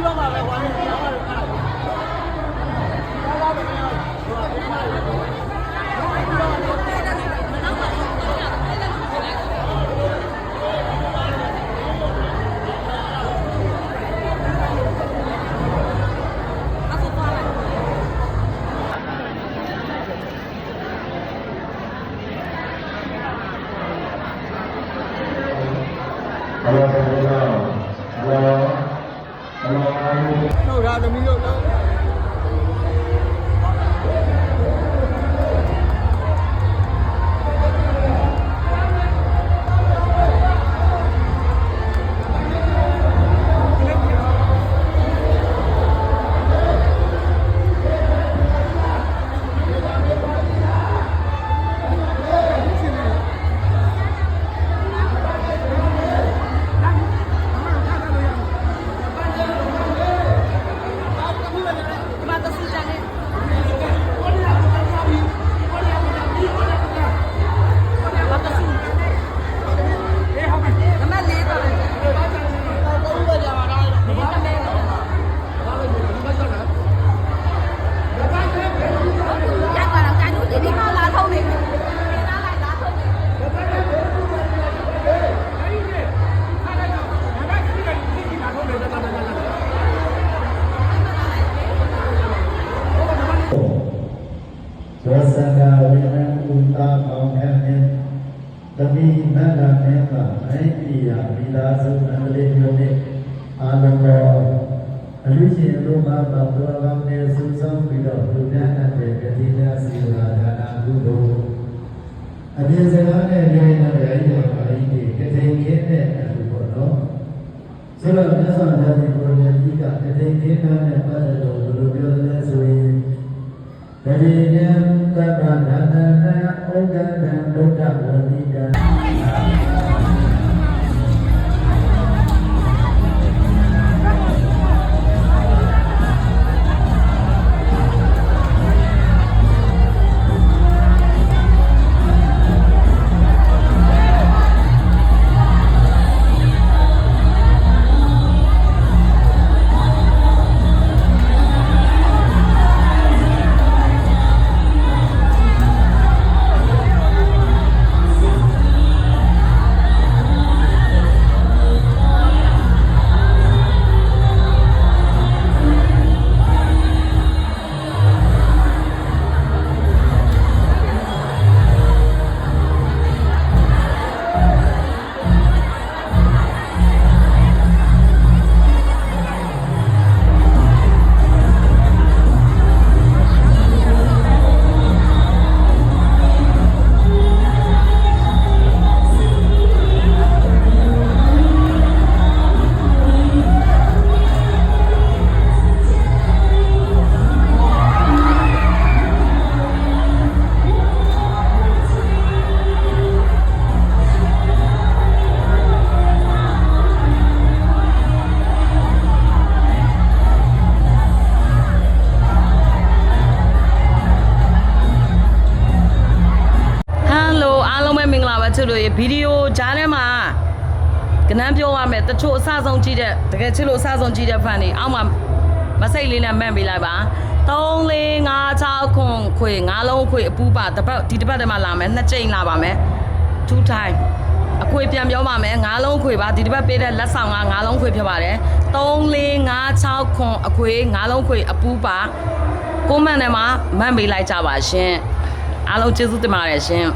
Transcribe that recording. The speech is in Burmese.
ပြီးတော့မှပဲဝမ်းနေတယ်ဘာလို့လဲ။ဘာသာပြန်ရတော့ဒီမှာ တို့ဒါသမီးတို့ မေသာအိပိယမိသားစုအန္တလေးမျိုးနဲ့အာနန္ဒောအလူရှင်တို့မှာပါတော်ကောင်းနဲ့စူးစောင်းပြီးတော့လူများအပ်တဲ့ဂတိများစီလာဒါနာကုသိုလ်အပြင်စကားနဲ့ပြောရင်တော့ရာကြီးပါဠိတွေကတိန်ခင်းတဲ့အလူပေါ့နော်ဆိုတော့မြတ်စွာဘုရားရှင်ကိုယ်တော်ကြီးကကတိန်ခင်းတဲ့ပတ်သက်လို့ဘယ်လိုပြောလဲဆိုရင်တတိယံသဗ္ဗနာ ဗီဒီယိုကြားထဲမှာကနန်းပြောရမယ်တချို့အဆဆုံးကြည့်တဲ့တကယ်ချစ်လို့အဆဆုံးကြည့်တဲ့ဖန်တွေအောက်မှာမစိတ်လေးနဲ့မှန်ပေးလိုက်ပါ3 4 5 6ခွန်ခွေ၅လုံးခွေအပူပါတစ်ပတ်ဒီတစ်ပတ်တည်းမှာလာမယ်နှစ်ကြိမ်လာပါမယ်2 time အခွေပြန်ပြောပါမယ်၅လုံးခွေပါဒီတစ်ပတ်ပေးတဲ့လက်ဆောင်က၅လုံးခွေဖြစ်ပါတယ်3 4 5 6ခွန်အခွေ၅လုံးခွေအပူပါကိုမန်ထဲမှာမှန်ပေးလိုက်ကြပါရှင်အားလုံးကျေးဇူးတင်ပါတယ်ရှင်